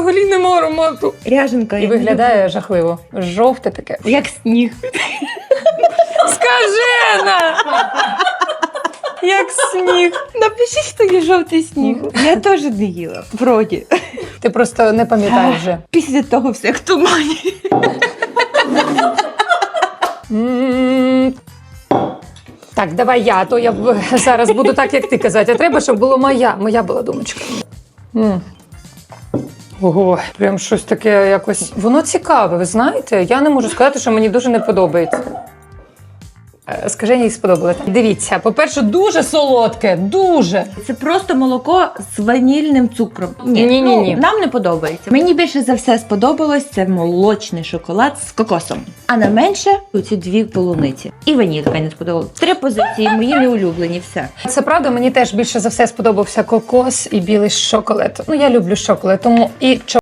Взагалі нема аромату. Ряженка. І виглядає жахливо. Жовте таке. як сніг. Скажена! Як сніг. Напишіть, що є жовтий сніг. Я теж не їла. Вроді. Ти просто не пам'ятаєш вже. Після того все як в тумані. М. Так, давай я, а то я б- зараз буду так, як ти казати. А треба, щоб було моя. Моя була думочка. М. Ого, прям щось таке якось. Воно цікаве, ви знаєте? Я не можу сказати, що мені дуже не подобається. Е, Скажи, їй сподобалось. Дивіться, по-перше, дуже солодке, дуже. Це просто молоко з ванільним цукром. Ні-ні-ні. ну, нам не подобається. Мені більше за все сподобалось це молочний шоколад з кокосом. А на менше ці дві полуниці. І ванілька не сподобалось. Три позиції мої неулюблені. Все. Це правда, мені теж більше за все сподобався кокос і білий шоколад. Ну, я люблю шоколад, тому і